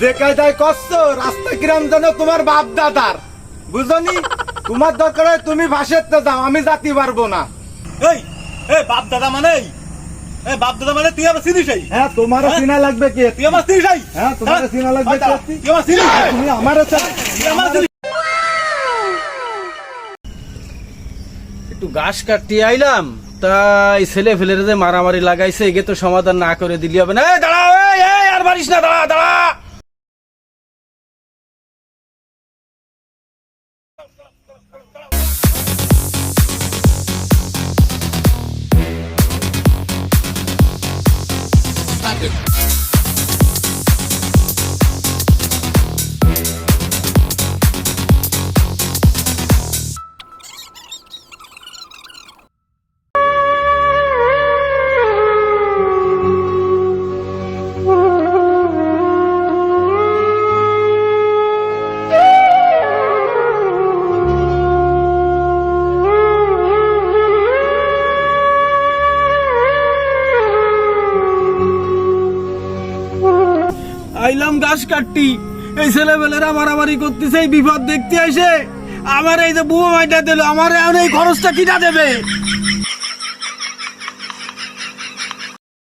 যে কায়দায় করছ রাস্তা কিরাম যেন তোমার বাপ দাদার। বুঝনি? তোমার দরকার হয় তুমি ভাসেতে যাও আমি যাতে পারব না। এই এ বাপ দাদা মানে? এ বাপ দাদা মানে তুই আমার চিনিস হ্যাঁ তোমার হ্যাঁ? চিনা লাগবে কি? তুই আমার চিনিস হ্যাঁ, তোমার? চিনা লাগবে তুই আমার চিনিস তুমি আমার তুই আমার একটু ঘাস কাটতে আইলাম, তাই ছেলে ফেলে যে মারামারি লাগাইছে, এগে তো সমাধান না করে দিলি হবে না। দাঁড়া আর পারিস না, দাঁড়া দাঁড়া। আইলাম গাছ কাটটি এই ছেলেবেলেরা মারামারি করতেছে, এই বিপদ দেখতে এসে আমার এই যে বুয়া মাইটা দিল, আমার এই খরচটা কিনা দেবে?